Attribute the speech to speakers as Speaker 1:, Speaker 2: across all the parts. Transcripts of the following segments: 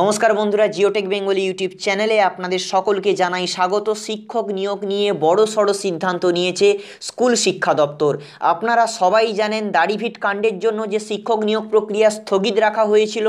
Speaker 1: নমস্কার বন্ধুরা, Geotech Bengali YouTube চ্যানেলে আপনাদের সকলকে জানাই স্বাগত। শিক্ষক নিয়োগ নিয়ে বড় সড় সিদ্ধান্ত নিয়েছে স্কুল শিক্ষা দপ্তর। আপনারা সবাই জানেন দাড়িভিট কাণ্ডের জন্য যে শিক্ষক নিয়োগ প্রক্রিয়া স্থগিত রাখা হয়েছিল,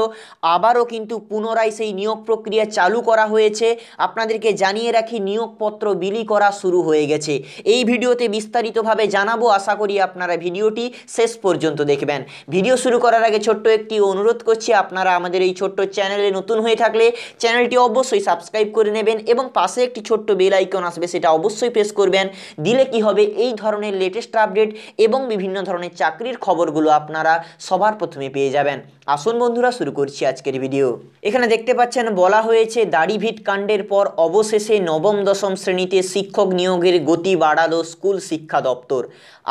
Speaker 1: আবারও কিন্তু পুনরায় সেই নিয়োগ প্রক্রিয়া চালু করা হয়েছে। আপনাদেরকে জানিয়ে রাখি, নিয়োগপত্র বিলি করা শুরু হয়ে গেছে। এই ভিডিওতে বিস্তারিতভাবে জানাব, আশা করি আপনারা ভিডিওটি শেষ পর্যন্ত দেখবেন। ভিডিও শুরু করার আগে ছোট্ট একটি অনুরোধ করছি, আপনারা আমাদের এই ছোট্ট চ্যানেলে নতুন হয়ে থাকলে চ্যানেলটি অবশ্যই সাবস্ক্রাইব করে নেবেন এবং পাশে একটি ছোট্ট বেল আইকন আসবে, সেটা অবশ্যই প্রেস করবেন। দিলে কি হবে? এই ধরনের লেটেস্ট আপডেট এবং বিভিন্ন ধরনের চাকরির খবরগুলো আপনারা সবার প্রথমে পেয়ে যাবেন। আসুন বন্ধুরা, শুরু করছি আজকের ভিডিও এখানে দেখতে পাচ্ছেন, বলা হয়েছে, দাড়িভিট কাণ্ডের পর অবশেষে নবম, দশম শ্রেণীতে শিক্ষক নিয়োগের গতি বাড়ালো স্কুল শিক্ষা দপ্তর।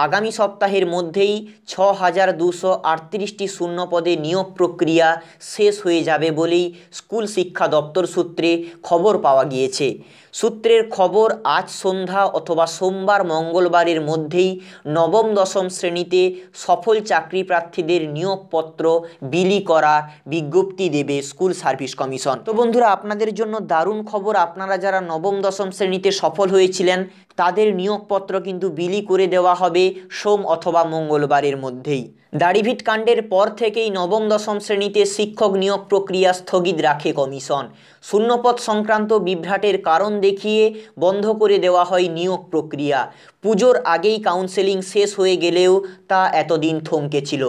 Speaker 1: আগামী সপ্তাহের মধ্যেই ছ হাজার দুশো আটত্রিশটি শূন্য পদে নিয়োগ প্রক্রিয়া শেষ হয়ে যাবে বলেই স্কুল শিক্ষা দপ্তর সূত্রে খবর পাওয়া গিয়েছে। সূত্রের খবর, আজ সন্ধ্যা অথবা সোমবার মঙ্গলবারের মধ্যেই নবম, দশম শ্রেণীতে সফল চাকরি প্রার্থীদের নিয়োগপত্র বিলি করার বিজ্ঞপ্তি দেবে স্কুল সার্ভিস কমিশন। তো বন্ধুরা, আপনাদের জন্য দারুণ খবর। আপনারা যারা নবম, দশম শ্রেণীতে সফল হয়েছিলেন, তাদের নিয়োগপত্র কিন্তু বিলি করে দেওয়া হবে সোম অথবা মঙ্গলবারের মধ্যেই। দাড়িভিট কাণ্ডের পর থেকেই নবম, দশম শ্রেণীতে শিক্ষক নিয়োগ প্রক্রিয়া স্থগিত রাখে কমিশন। শূন্যপদ সংক্রান্ত বিভ্রাটের কারণ দেখিয়ে বন্ধ করে দেওয়া হয় নিয়োগ প্রক্রিয়া। পুজোর আগেই কাউন্সেলিং শেষ হয়ে গেলেও তা এতদিন থমকে ছিল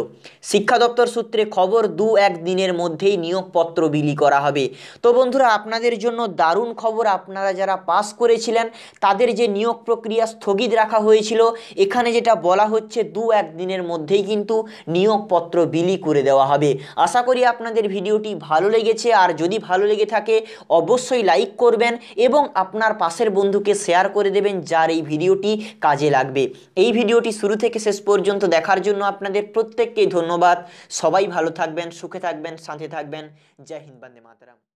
Speaker 1: শিক্ষা দপ্তর সূত্রে খবর, দু এক দিনের মধ্যেই নিয়োগপত্র বিলি করা হবে। তো বন্ধুরা, আপনাদের জন্য দারুণ খবর। আপনারা যারা পাস করেছিলেন, তাদের যে নিয়োগ প্রক্রিয়া স্থগিত রাখা হয়েছিল, এখানে যেটা বলা হচ্ছে, দু এক দিনের মধ্যেই কিন্তু নিয়োগপত্র বিলি করে দেওয়া হবে। আশা করি আপনাদের ভিডিওটি ভালো লেগেছে। আর যদি ভালো লেগে থাকে, অবশ্যই লাইক করবেন এবং আপনার পাশের বন্ধুকে শেয়ার করে দেবেন, যার এই ভিডিওটি কাজে লাগবে। এই ভিডিওটি শুরু থেকে শেষ পর্যন্ত দেখার জন্য আপনাদের প্রত্যেককেই ধন্যবাদ। সবাই ভালো থাকবেন, সুখে থাকবেন, শান্তি থাকবেন। জয় হিন্দ, বন্দে মাতারাম।